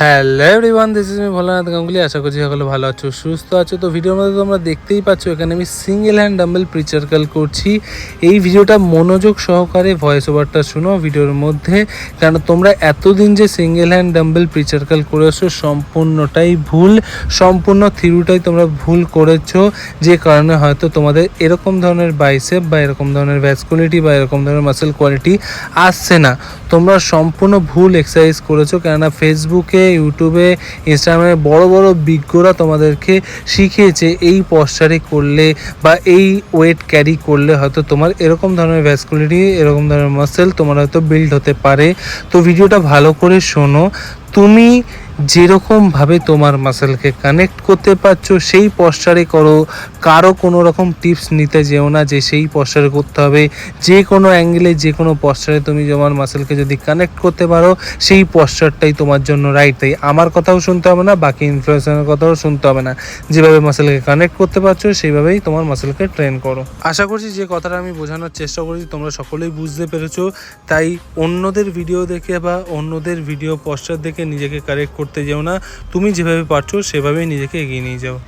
Hello everyone this is me Bholanath Ganguly আশা করছি সকলে ভালো আছো, সুস্থ আছো। তো ভিডিওর মধ্যে তোমরা দেখতেই পাচ্ছ, এখানে আমি সিঙ্গেল হ্যান্ড ডাম্বেল প্রিচার কাল করছি। এই ভিডিওটা মনোযোগ সহকারে ভয়েস ওভারটা শুনো ভিডিওর মধ্যে কারণ তোমরা এতদিন যে সিঙ্গেল হ্যান্ড ডাম্বেল প্রিচার কাল করেছ, সম্পূর্ণটাই ভুল। সম্পূর্ণ থিরুটাই তোমরা ভুল করেছ, যে কারণে হয়তো তোমাদের এরকম ধরনের বাইসেপ বা এরকম ধরনের ভ্যাসকুলিটি বা এরকম ধরনের মাসেল কোয়ালিটি আসছে না। তোমরা সম্পূর্ণ ভুল এক্সারসাইজ করেছ, কেননা ফেসবুকে ইউটিউবে, ইনস্টাগ্রামে বড় বড় বিজ্ঞরা তোমাদেরকে শিখিয়েছে এই পশ্চারে করলে বা এই ওয়েট ক্যারি করলে হয়তো তোমার এরকম ধরনের ভ্যাসকুলিটি এরকম ধরনের মাসেল তোমার হয়তো বিল্ড হতে পারে। তো ভিডিওটা ভালো করে শোনো। তুমি যেরকমভাবে তোমার মাসেলকে কানেক্ট করতে পারছ, সেই পশ্চারে করো। কারও কোনো রকম টিপস নিতে যেও না যে সেই পশ্চারে করতে হবে। যে কোনো অ্যাঙ্গেলে যে কোনো পশ্চারে তুমি তোমার মাসেলকে যদি কানেক্ট করতে পারো, সেই পশ্চারটাই তোমার জন্য রাইট তাই আমার কথাও শুনতে হবে না, বাকি ইনফ্লুয়েন্সারের কথাও শুনতে হবে না। যেভাবে মাসেলকে কানেক্ট করতে পারছ, সেইভাবেই তোমার মাসেলকে ট্রেন করো। আশা করছি যে কথাটা আমি বোঝানোর চেষ্টা করেছি, তোমরা সকলেই বুঝতে পেরেছ। তাই অন্যদের ভিডিও দেখে বা অন্যদের ভিডিও পশ্চার দেখে নিজেকে কারেক্ট করতে যেও না। তুমি যেভাবে পারছ সেভাবেই নিজেকে এগিয়ে নিয়ে যাও।